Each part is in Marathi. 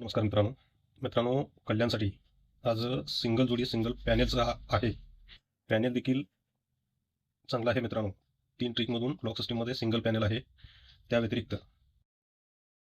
नमस्कार मित्रांनो. मित्रांनो कल्याणसाठी आज सिंगल जोडी सिंगल पॅनेलचा आहे. पॅनेल देखील चांगला आहे मित्रांनो. तीन ट्रिकमधून लॉक सिस्टीममध्ये सिंगल पॅनेल आहे. त्या व्यतिरिक्त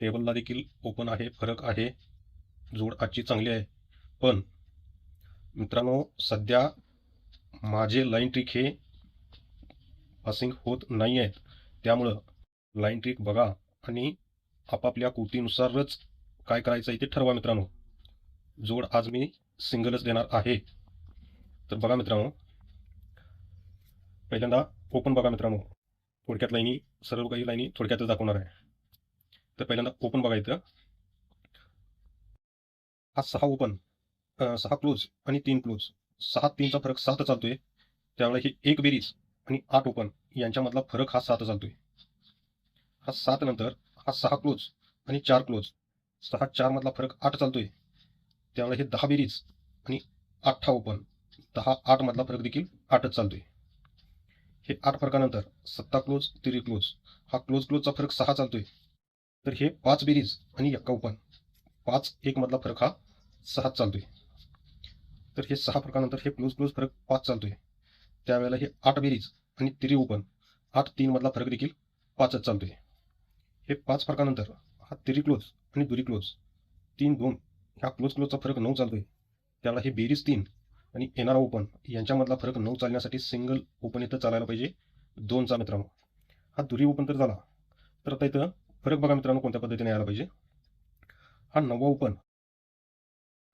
टेबलला देखील ओपन आहे फरक आहे. जोड आजची चांगली आहे. पण मित्रांनो सध्या माझे लाईन ट्रिक हे पासिंग होत नाही आहेत. त्यामुळं लाईन ट्रिक बघा आणि आपापल्या कृतीनुसारच काय करायचं आहे ते ठरवा मित्रांनो. जोड आज मी सिंगलच देणार आहे. तर बघा मित्रांनो. पहिल्यांदा ओपन बघा मित्रांनो. थोडक्यात लाईनी सर्व काही लाईनी थोडक्यातच दाखवणार आहे. तर पहिल्यांदा ओपन बघा हा सहा ओपन सहा क्लोज आणि तीन क्लोज सहा तीनचा फरक सात चालतोय. त्यामुळे हे एक बेरीज आणि आठ ओपन यांच्यामधला फरक हा सात चालतोय. हा सात नंतर हा सहा क्लोज आणि चार क्लोज सहा चार मधला फरक आठ चालतोय. त्यामुळे हे दहा बेरीज आणि आठ ओपन दहा आठ मधला फरक देखील आठच चालतोय. हे आठ फरकानंतर सत्ता क्लोज तिरी क्लोज हा क्लोज क्लोजचा फरक सहा चालतोय. तर हे पाच बेरीज आणि एक्का ओपन पाच एक मधला फरक हा सहा चालतोय. तर हे सहा फरकानंतर हे क्लोज क्लोज फरक पाच चालतोय. त्यावेळेला हे आठ बेरीज आणि तिरी ओपन आठ तीन मधला फरक देखील पाचच चालतोय. हे पाच फरकानंतर हा तिरी क्लोज आणि दुरी क्लोज तीन दोन. ह्या क्लोज क्लोजचा फरक नऊ चालतोय. त्याला हे बेरीज तीन आणि येणारा ओपन यांच्यामधला फरक नऊ चालण्यासाठी सिंगल ओपन इथं चालायला पाहिजे. दोनचा मित्रांनो. हा दुरी ओपन तर झाला. तर आता इथं फरक बघा मित्रांनो कोणत्या पद्धतीने यायला पाहिजे. हा नववा ओपन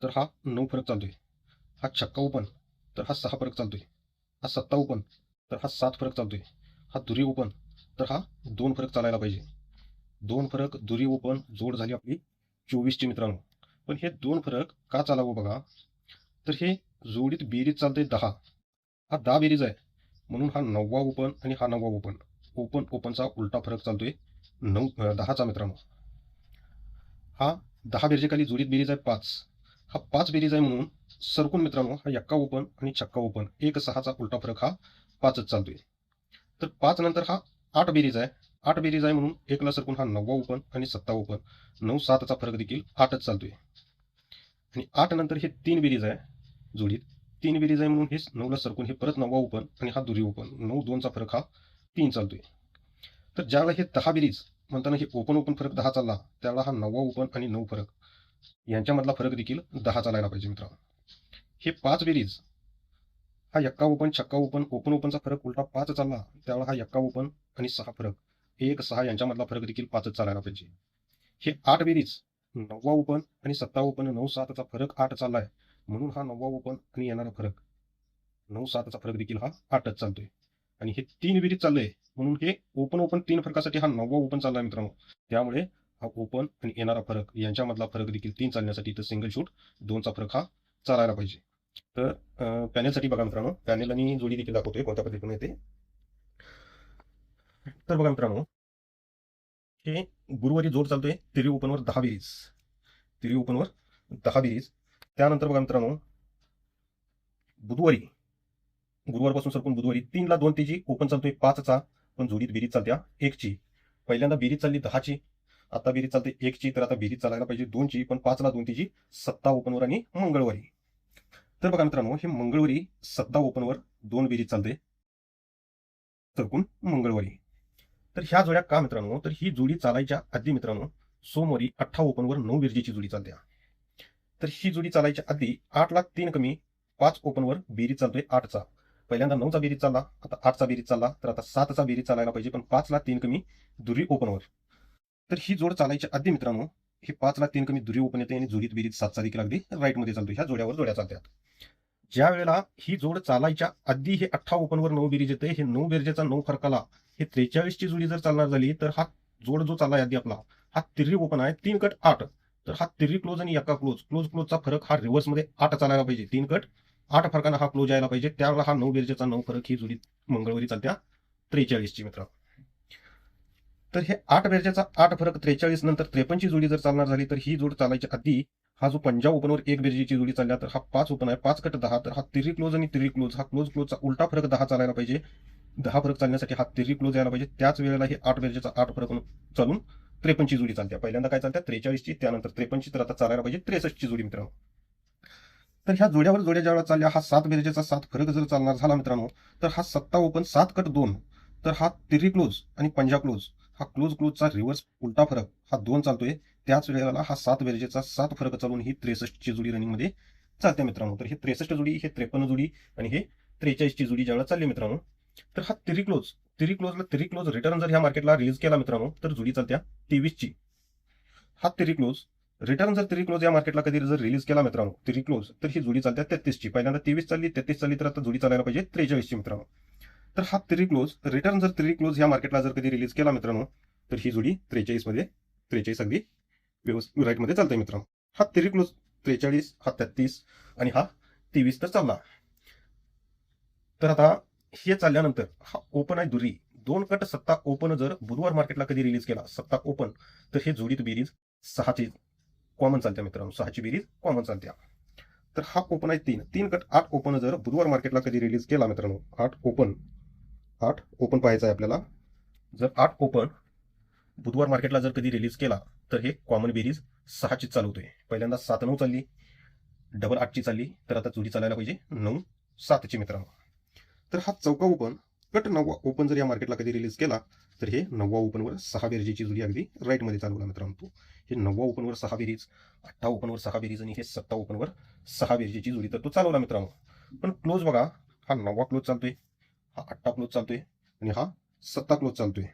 तर हा नऊ फरक चालतोय. हा छक्का ओपन तर हा सहा फरक चालतोय. हा सत्ता ओपन तर हा सात फरक चालतोय. हा दुरी ओपन तर हा दोन फरक चालायला पाहिजे. दोन फरक दुरी ओपन जोड झाली आपली चोवीसची मित्रांनो. पण हे दोन फरक का चालावं बघा? तर हे जोडीत बेरीज चालते दहा. हा दहा बेरीज आहे. म्हणून हा नववा ओपन आणि हा नववा ओपन. ओपन ओपनचा उलटा फरक चालतोय. नऊ दहाचा मित्रांनो. हा दहा बेरजेखाली जोडीत बेरीज आहे पाच. हा पाच बेरीज आहे म्हणून सरकून मित्रांनो हा यक्का ओपन आणि छक्का ओपन. एक सहाचा उलटा फरक हा पाचच चालतोय. तर पाच नंतर हा आठ बेरीज आहे. आठ बेरीज आहे म्हणून एकला सरकून हा नववा ओपन आणि सत्ता ओपन. नऊ सातचा फरक देखील आठच चालतोय. आणि आठ नंतर हे तीन बेरीज आहे जोडीत. तीन बेरीज आहे म्हणून हे नऊला सरकून हे परत नववा ओपन आणि हा दुरी ओपन. नऊ दोनचा फरक हा तीन चालतोय. तर ज्यावेळेला हे दहा बेरीज म्हणताना हे ओपन ओपन फरक दहा चालला त्यावेळेला हा नववा ओपन आणि नऊ फरक यांच्यामधला फरक देखील दहा चालायला पाहिजे मित्रांनो. हे पाच बेरीज हा एक्का ओपन छक्का ओपन ओपन ओपनचा फरक उलटा पाच चालला त्यावेळेला हा यक्का ओपन आणि सहा फरक. एक सहा यांच्यामधला फरक देखील पाचच चालायला पाहिजे हे आठ बेरीज नववा ओपन आणि सत्ता ओपन नऊ सातचा फरक आठ चाललाय म्हणून हा नववा ओपन आणि येणारा फरक नऊ सातचा फरक देखील हा आठच चालतोय. आणि हे तीन बेरीज चाललंय म्हणून हे ओपन ओपन तीन फरकासाठी हा नववा ओपन चाललाय मित्रांनो. त्यामुळे हा ओपन आणि येणारा फरक यांच्यामधला फरक देखील तीन चालण्यासाठी तर सिंगल शूट दोनचा फरक हा चालायला पाहिजे. तर पॅनेलसाठी बघा मित्रांनो. पॅनेल आणि जोडी देखील दाखवतोय. कोणत्या पद्धतीने येते? तर बघा मित्रांनो हे गुरुवारी जोड चालतोय तिरी ओपनवर दहा बेरीज. तिरी ओपनवर दहा बेरीज. त्यानंतर बघा मित्रांनो बुधवारी गुरुवारपासून सरकून बुधवारी तीनला दोन तेजी ओपन चालतोय पाचचा पण जोडीत बेरीज चालत्या एकची. पहिल्यांदा बेरीज चालली दहाची आता बेरीज चालते एकची तर आता बेरीज चालायला पाहिजे दोनची पण पाचला दोन तेजी सत्ता ओपनवर आणि मंगळवारी. तर बघा मित्रांनो हे मंगळवारी सत्ता ओपनवर दोन बेरीज चालते सरकून मंगळवारी. तर ह्या जोड्या का मित्रांनो? तर ही जोडी चालायच्या आधी मित्रांनो सोमवारी अठ्ठा ओपनवर नऊ बेरजेची जोडी चालत्या तर ही जोडी चालायच्या आधी आठ लाख तीन कमी पाच ओपनवर बेरीज चालतोय आठचा. पहिल्यांदा नऊचा बेरीज चालला आता आठचा बेरीज चालला तर आता सातचा बेरीज चालायला पाहिजे पण पाच लाख तीन कमी दुरी ओपनवर. तर ही जोड चालायच्या आधी मित्रांनो हे पाच लाख तीन कमी दुरी ओपन येते आणि जोडीत बेरीज सातचा देखील अगदी राईटमध्ये चालतो ह्या जोड्यावर जोड्या चालतात. ज्या वेळेला ही जोड चालायच्या आधी हे अठ्ठा ओपनवर नऊ बेरीज येते हे नऊ बेरजेचा नऊ फरकाला हे त्रेचाळीसची जोडी जर चालणार झाली तर हा जोड जो चालला आधी आपला हा तिर्री ओपन आहे तीन कट आठ. तर हा तिर्री क्लोज आणि एका क्लोज क्लोज क्लोजचा फरक हा रिव्हर्समध्ये आठ चालायला पाहिजे तीन कट आठ फरकानं हा क्लोज यायला पाहिजे त्यावेळेला हा नऊ बेरजेचा नऊ फरक ही जोडी मंगळवारी चालत्या त्रेचाळीसची मित्र. तर हे आठ बेरजेचा आठ फरक त्रेचाळीस नंतर त्रेपन्नची जोडी जर चालणार झाली तर ही जोड चालायच्या आधी हा जो पंजाब ओपनवर एक बेरजेची जोडी चालल्या तर हा पाच ओपन आहे. पाच कट दहा तर हा तिरी क्लोज आणि तिरी क्लोज हा क्लोज क्लोजचा उलटा फरक दहा चालायला पाहिजे. दहा फरक चालण्यासाठी हा तिरी क्लोज यायला पाहिजे. त्याच वेळेला हे आठ बेरजेचा आठ फरक चालून त्रेपन्नची जोडी चालते. पहिल्यांदा काय चालत्या त्रेचाळीसची त्यानंतर त्रेपन्नची तर आता चालायला पाहिजे त्रेसष्टची जोडी मित्रांनो. तर ह्या जोड्यावर जोड्या ज्यावेळेला चालल्या हा सात बेरजेचा सात फरक जर चालणार झाला मित्रांनो तर हा सत्ता ओपन सात कट दोन. तर हा तिरी क्लोज आणि पंजा क्लोज हा क्लोज क्लोजचा रिव्हर्स उलटा फरक हा दोन चालतोय. त्याच वेळेला हा सात वेळेचा सात फरक चालून ही त्रेसष्टची जोडी रनिंगमध्ये चालते मित्रांनो. तर हे त्रेसष्ट जोडी हे त्रेपन्न जोडी आणि हे त्रेचाळीसची जोडी ज्यावेळेला चालली मित्रांनो तर हा तिरी क्लोज तिरी क्लोजला तिरी क्लोज रिटर्न जर ह्या मार्केटला रिलीज केला मित्रांनो तर जोडी चालत्या तेवीसची. हा तिरी क्लोज रिटर्न जर तिरी क्लोज या मार्केटला कधी जर रिलीज केला मित्रांनो तिरी क्लोज तर ही जोडी चालत्या तेहतीसची. पहिल्यांदा तेवीस चालली तेहतीस चालली तर आता जोडी चालायला पाहिजे त्रेचाळीसची मित्रांनो. तर हा थ्री क्लोज रिटर्न जर थ्री क्लोज या मार्केटला जर कधी रिलीज केला मित्रांनो तर ही जोडी त्रेचाळीसमध्ये त्रेचाळीस अगदी व्यवस्थित राईटमध्ये चालतंय मित्रांनो. हा थ्री क्लोज त्रेचाळीस हा तेहतीस आणि हा तेवीस तर चालला. तर आता हे चालल्यानंतर हा ओपन आहे दुरी. दोन कट सत्ता ओपन जर बुधवार मार्केटला कधी रिलीज केला सत्ता ओपन तर हे जोडीत बेरीज सहाची कॉमन चालत्या मित्रांनो सहाची बेरीज कॉमन चालत्या. तर हा ओपन आहे तीन. तीन कट आठ ओपन जर बुधवार मार्केटला कधी रिलीज केला मित्रांनो आठ ओपन आठ ओपन पाहायचं आहे आपल्याला. जर आठ ओपन बुधवार मार्केटला जर कधी रिलीज केला तर हे कॉमन बेरीज सहाची चालवतोय पहिल्यांदा सात नऊ चालली डबल आठची चालली तर आता चुरी चालायला पाहिजे नऊ सातची मित्रांनो. तर हा चौका ओपन कट नववा ओपन जर या मार्केटला कधी रिलीज केला तर हे नववा ओपनवर सहा बेरीजची जोडी अगदी राईटमध्ये चालवला मित्रांनो. तो हे नववा ओपनवर सहा बेरीज अठ्ठा ओपनवर सहा बेरीज आणि हे सत्ता ओपनवर सहा बेरीजची जोडी तर तो चालवला मित्रांनो. पण क्लोज बघा हा नववा क्लोज चालतोय. हा अठ्ठा क्लोज चालतोय आणि हा सत्ता क्लोज चालतोय.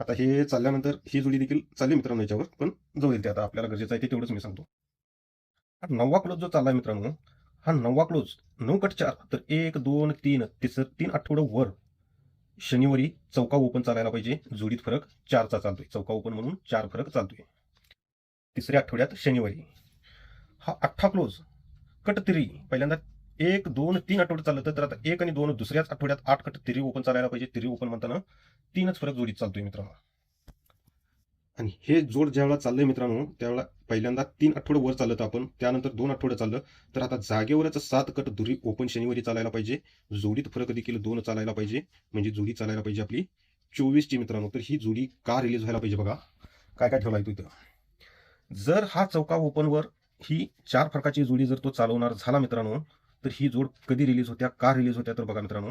आता हे चालल्यानंतर ही जोडी देखील चालली मित्रांनो याच्यावर पण जाऊ ते आता आपल्याला गरजेचं आहे ते तेवढंच मी सांगतो. हा नववा क्लोज जो चालला मित्रांनो हा नववा क्लोज नऊ कट चार तर एक दोन तीन तिसरं तीन आठवडं वर शनिवारी चौका ओपन चालायला पाहिजे जोडीत फरक चारचा चालतोय. चौका ओपन म्हणून चार फरक चालतोय. तिसऱ्या आठवड्यात शनिवारी. हा अठ्ठा क्लोज कट तिरी पहिल्यांदा एक दोन तीन आठवडे चाललं तर आता एक आणि दोन दुसऱ्याच आठवड्यात आठ कट तिरी ओपन चालायला पाहिजे. तिरी ओपन म्हणताना तीनच फरक जोडीत चालतोय मित्रांनो. आणि हे जोड ज्यावेळेला चाललंय मित्रांनो त्यावेळेला पहिल्यांदा तीन आठवडे वर चालत आपण त्यानंतर दोन आठवडे चाललं. तर आता जागेवरच सात कट दुरी ओपन शनिवारी चालायला पाहिजे. जोडीत फरक देखील दोन चालायला पाहिजे. म्हणजे जोडी चालायला पाहिजे आपली चोवीसची मित्रांनो. तर ही जोडी का रिलीज व्हायला पाहिजे बघा. काय काय ठेवलाय इथं? जर हा चौका ओपनवर ही चार फरकाची जोडी जर तो चालवणार झाला मित्रांनो तर ही जोड कधी रिलीज होत्या का रिलीज होत्या तर बघा मित्रांनो.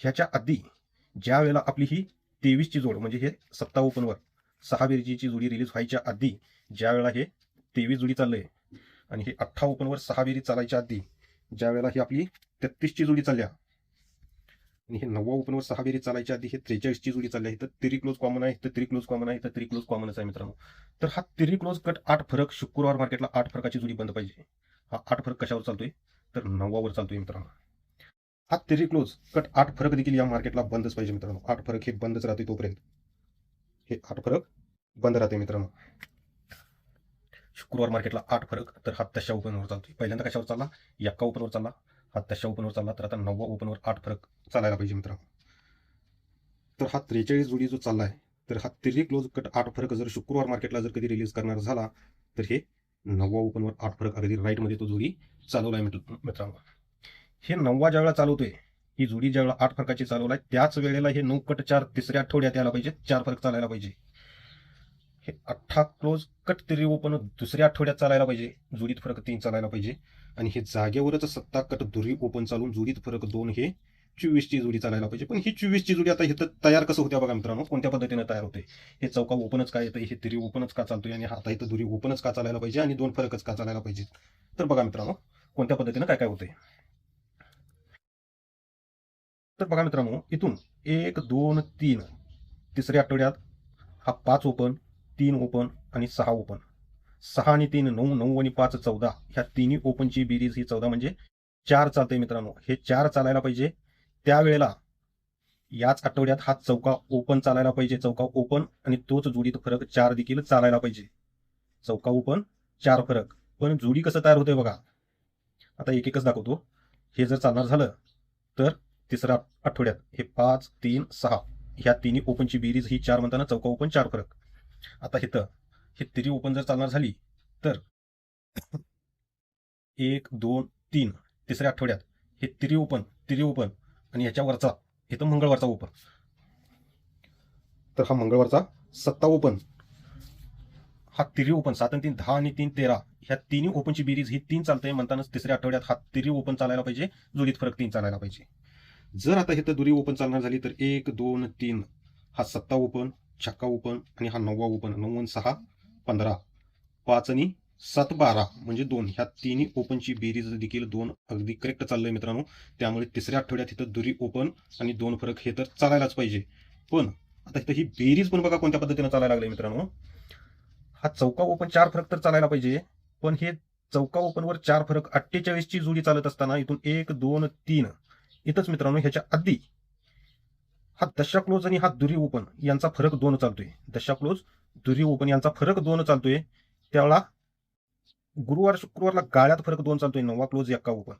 ह्याच्या आधी ज्या वेळेला आपली ही तेवीसची जोड म्हणजे हे सत्ता ओपनवर सहा बेरजीची जोडी रिलीज व्हायच्या आधी ज्या वेळेला हे तेवीस जोडी चाललंय आणि हे अठ्ठा ओपनवर सहा बेरी चालायच्या आधी ज्या वेळेला ही आपली तेहतीसची जोडी चालल्या आणि हे नववा ओपनवर सहा बेरी चालायच्या आधी हे त्रेचाळीसची जोडी चालली आहे. तर तिरी क्लोज कॉमन आहे तर तिरी क्लोज कॉमन आहे तर तिरी क्लोज कॉमनच आहे मित्रांनो. तर हा तिरी क्लोज कट आठ फरक शुक्रवार मार्केटला आठ फरकाची जोडी बंद पाहिजे. हा आठ फरक कशावर चालतोय? तर नववावर चालतोय मित्रांनो. हा तेरी क्लोज कट आठ फरक देखील या मार्केटला बंदच पाहिजे मित्रांनो. आठ फरक हे बंदच राहते तोपर्यंत. हे आठ फरक बंद राहते मित्रांनो. शुक्रवार मार्केटला आठ फरक तर हा तशा ओपनवर चालतोय. पहिल्यांदा कशावर चालला? यक्का ओपनवर चालला. हा तशा ओपनवर चालला तर आता नववा ओपनवर आठ फरक चालायला पाहिजे मित्रांनो. तर हा त्रेचाळीस जोडी जो चालला आहे तर हा तिरी क्लोज कट आठ फरक जर शुक्रवार मार्केटला जर कधी रिलीज करणार झाला तर हे नववा ओपनवर आठ फरक अगदी राईटमध्ये तो जोडी चालवलाय मित्र- मित्रांनो. हे नववा ज्यावेळा चालवतोय ही जोडी वेळा आठ फरकाची चालवलाय त्याच वेळेला हे नऊ कट चार तिसऱ्या आठवड्यात यायला पाहिजे चार फरक चालायला पाहिजे. हे अठ्ठा क्लोज कट तिरी ओपन दुसऱ्या आठवड्यात चालायला पाहिजे जोडीत फरक तीन चालायला पाहिजे. आणि हे जागेवरच सत्ता कट दुरी ओपन चालून जोडीत फरक दोन हे चोवीसची जोडी चालायला पाहिजे. पण ही चोवीसची जोडी आता इथं तयार कसं होत्या बघा मित्रांनो? कोणत्या पद्धतीने तयार होते? हे चौका ओपनच का येतं हे तिरी ओपनच का चालतोय? आणि आता इथं दुरी ओपनच का चालायला पाहिजे? आणि दोन फरकच का चालायला पाहिजे? तर बघा मित्रांनो कोणत्या पद्धतीनं काय काय होतंय तर बघा मित्रांनो इथून एक दोन तीन तिसऱ्या आठवड्यात हा पाच ओपन तीन ओपन आणि सहा ओपन. सहा आणि तीन नऊ नऊ आणि पाच चौदा ह्या तिन्ही ओपनची बेरीज ही चौदा म्हणजे चार चालते मित्रांनो. हे चार चालायला पाहिजे. त्यावेळेला याच आठवड्यात हा चौका ओपन चालायला पाहिजे. चौका ओपन आणि तोच जोडीत फरक चार देखील चालायला पाहिजे. चौका ओपन चार फरक. पण जोडी कसं तयार होते बघा. आता एक एकच दाखवतो. हे जर चालणार झालं तर तिसऱ्या आठवड्यात हे पाच तीन सहा ह्या तिन्ही ओपनची बेरीज ही चार म्हणताना चौका ओपन चार फरक. आता इथं हे तिरी ओपन जर चालणार झाली तर एक दोन तीन तिसऱ्या आठवड्यात हे तिरी ओपन तिरी ओपन आणि ह्याच्या वरचा इथं मंगळवारचा ओपन तर हा मंगळवारचा सत्ता ओपन हा तिरी ओपन सात आणि तीन दहा आणि तीन तेरा. ह्या तिन्ही ओपनची बेरीज ही तीन चालते म्हणतानाच तिसऱ्या आठवड्यात हा तिरी ओपन चालायला पाहिजे जोडीत फरक तीन चालायला पाहिजे. जर आता इथं दुरी ओपन चालणार झाली तर एक दोन तीन. हा सत्ता ओपन छक्का ओपन आणि हा नववा ओपन नऊ सहा पंधरा. पाच आणि सात बारा म्हणजे दोन. ह्या तिन्ही ओपनची बेरीज देखील दोन अगदी करेक्ट चाललंय मित्रांनो. त्यामुळे तिसऱ्या आठवड्यात इथं दुरी ओपन आणि दोन फरक हे तर चालायलाच पाहिजे. पण आता इथं ही बेरीज पण बघा कोणत्या पद्धतीनं चालायला लागले मित्रांनो. हा चौका ओपन चार फरक तर चालायला पाहिजे. पण हे चौका ओपनवर चार फरक अठ्ठेचाळीस ची जोडी चालत असताना इथून एक दोन तीन. इथंच मित्रांनो ह्याच्या आधी हा दशा क्लोज आणि हा दुरी ओपन यांचा फरक दोन चालतोय. दशा क्लोज दुरी ओपन यांचा फरक दोन चालतोय. त्यावेळा गुरुवार शुक्रवारला गाळ्यात फरक दोन चालतोय नववा क्लोज एक्का ओपन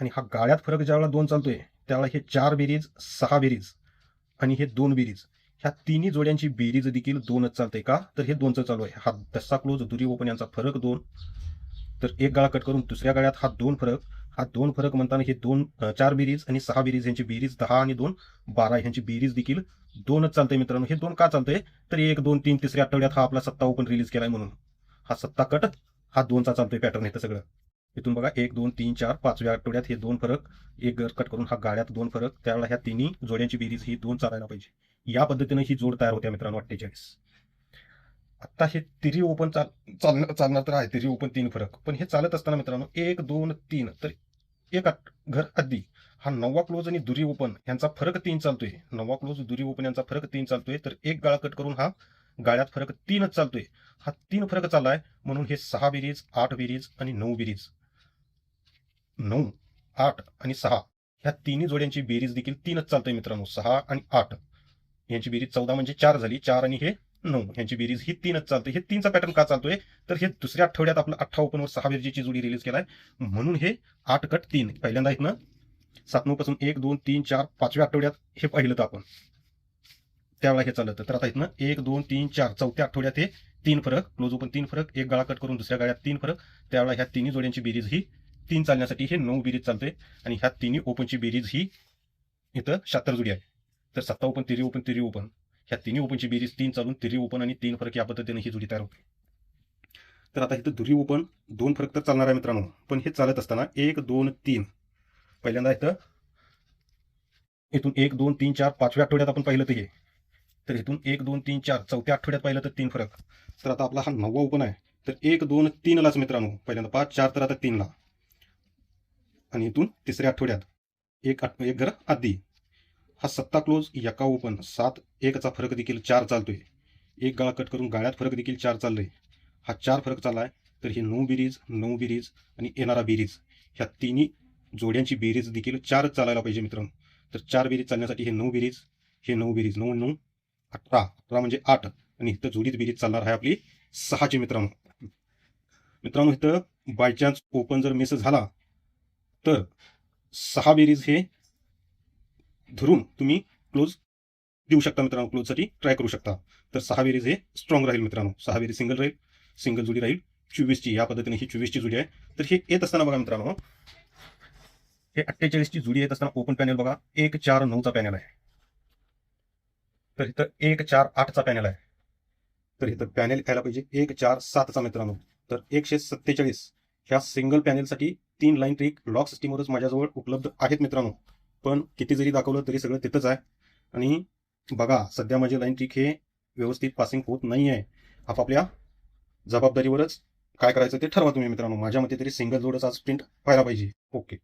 आणि हा गाळ्यात फरक ज्यावेळेला दोन चालतोय त्यावेळेला हे चार बेरीज सहा बेरीज आणि हे दोन बेरीज. ह्या तिन्ही जोड्यांची बेरीज देखील दोनच चालते का? तर हे दोनचं चालू आहे. हा दस्सा क्लोज दुरी ओपन यांचा फरक दोन. तर एक गाळा कट करून दुसऱ्या गाळ्यात हा दोन फरक. हा दोन फरक म्हणताना हे दोन चार बेरीज आणि सहा बेरीज यांची बेरीज दहा आणि दोन बारा ह्यांची बेरीज देखील दोनच चालतंय मित्रांनो. हे दोन का चालतंय? तर एक दोन तीन तिसऱ्या आठवड्यात हा आपला सत्ता ओपन रिलीज केलाय म्हणून. हा सत्ता कट हा दोनचा चालतोय पॅटर्न येतं सगळं. इथून बघा एक दोन तीन चार पाचव्या आठवड्यात हे दोन फरक एक गर कट करून हा गाड्यात दोन फरक त्यावेळेला ह्या तिन्ही जोड्यांची बेरीज ही दोन चालायला पाहिजे. या पद्धतीने ही जोड तयार होत्या मित्रांनो अठ्ठेचाळीस. आता हे तिरी ओपन चाल चालणार चालणार तर आहे तिरी ओपन तीन फरक. पण हे चालत असताना मित्रांनो एक दोन तीन तर एक आठ- घर आधी हा नववा क्लोज आणि दुरी ओपन यांचा फरक तीन चालतोय. नववा क्लोज दुरी ओपन यांचा फरक तीन चालतोय तर एक गाळा कट करून हा गाळ्यात फरक तीनच चालतोय. हा तीन फरक चाललाय. म्हणून हे सहा बेरीज आठ बेरीज आणि नऊ बेरीज. नऊ आठ आणि सहा ह्या तिन्ही जोड्यांची बेरीज देखील तीनच चालतंय मित्रांनो. सहा आणि आठ. यांची बेरीज चौदा म्हणजे चार झाली. चार आणि हे नऊ. यांची बेरीज ही तीनच चालते हे तीनचा पॅटर्न का चालतोय? तर हे दुसऱ्या आठवड्यात आपलं अठ्ठा ओपनवर सहा बेरजीची जोडी रिलीज केलाय. म्हणून हे आठ कट तीन. पहिल्यांदा इथनं सात नऊ पासून एक दोन तीन चार पाचव्या आठवड्यात हे पाहिलं तर आपण. त्यावेळेला हे चालत. तर आता इथनं एक दोन तीन चार चौथ्या आठवड्यात हे तीन फरक क्लोज ओपन तीन फरक एक गाळा कट करून दुसऱ्या गाळ्यात तीन फरक त्यावेळेला ह्या तिन्ही जोड्यांची बेरीज ही तीन चालण्यासाठी हे नऊ बेरीज चालते आणि ह्या तिन्ही ओपनची बेरीज ही इथं शहात्तर जोडी आहे. तर सत्ता ओपन तिरी ओपन तिरी ओपन ह्या तिन्ही ओपनची बेरीज तीन चालून तिरी ओपन आणि तीन फरक या पद्धतीने ही जोडी तयार होते. तर आता इथं दुरी ओपन दोन फरक तर चालणार आहे मित्रांनो पण हे चालत असताना एक दोन तीन. पहिल्यांदा इथं इथून एक दोन तीन चार पाचव्या आठवड्यात आपण पाहिलं तर हे. तर इथून एक दोन तीन चार चौथ्या आठवड्यात पाहिलं तर तीन फरक. तर आता आपला हा नववा ओपन आहे तर एक दोन तीनलाच मित्रांनो. पहिल्यांदा पाच चार तर आता तीनला. आणि इथून तिसऱ्या आठवड्यात एक आठ एक घर आधी. हा सत्ता क्लोज एका ओपन सात एकचा फरक देखील चार चालतोय. एक गाळा कट करून गाळ्यात फरक देखील चार चाललंय. हा चार फरक चाललाय तर हे नऊ बेरीज नऊ बेरीज आणि येणारा बेरीज. ह्या तिन्ही जोड्यांची बेरीज देखील चार चालायला पाहिजे मित्रांनो. तर चार बेरीज चालण्यासाठी हे नऊ बेरीज हे नऊ बेरीज नऊ नऊ अठरा अठरा म्हणजे आठ. आणि इथं जोडीत बेरीज चालणार आहे आपली सहाची मित्रांनो. मित्रांनो इथं बाय चान्स ओपन जर मिस झाला तर सहा बेरीज हे धरून तुम्ही क्लोज देऊ शकता मित्रांनो क्लोजसाठी ट्राय करू शकता. तर सहा बेरीज हे स्ट्रॉंग राहील मित्रांनो. सहा बेरीज सिंगल राहील सिंगल जोडी राहील चोवीसची. या पद्धतीने ही चोवीसची जोडी आहे. तर हे येत असताना बघा मित्रांनो हे अठ्ठेचाळीसची जोडी येत असताना ओपन पॅनल बघा. एक चार नऊचा पॅनल आहे. तर इथं एक चार आठचा पॅनल आहे. तर इथं पॅनल यायला पाहिजे. एक चार सातचा मित्रांनो. तर एकशे सत्तेचाळीस. ह्या सिंगल पॅनेलसाठी तीन लाईन ट्रिक लॉक सिस्टीमवरच माझ्याजवळ उपलब्ध आहेत मित्रांनो. पण किती जरी दाखवलं तरी सगळं तिथंच आहे. आणि बघा सध्या माझे लाईन ट्रिक हे व्यवस्थित पासिंग होत नाही आहे आपापल्या जबाबदारीवरच काय करायचं ते ठरवा तुम्ही मित्रांनो. माझ्या मते तरी सिंगल जोडच आज प्रिंट व्हायला पाहिजे. ओके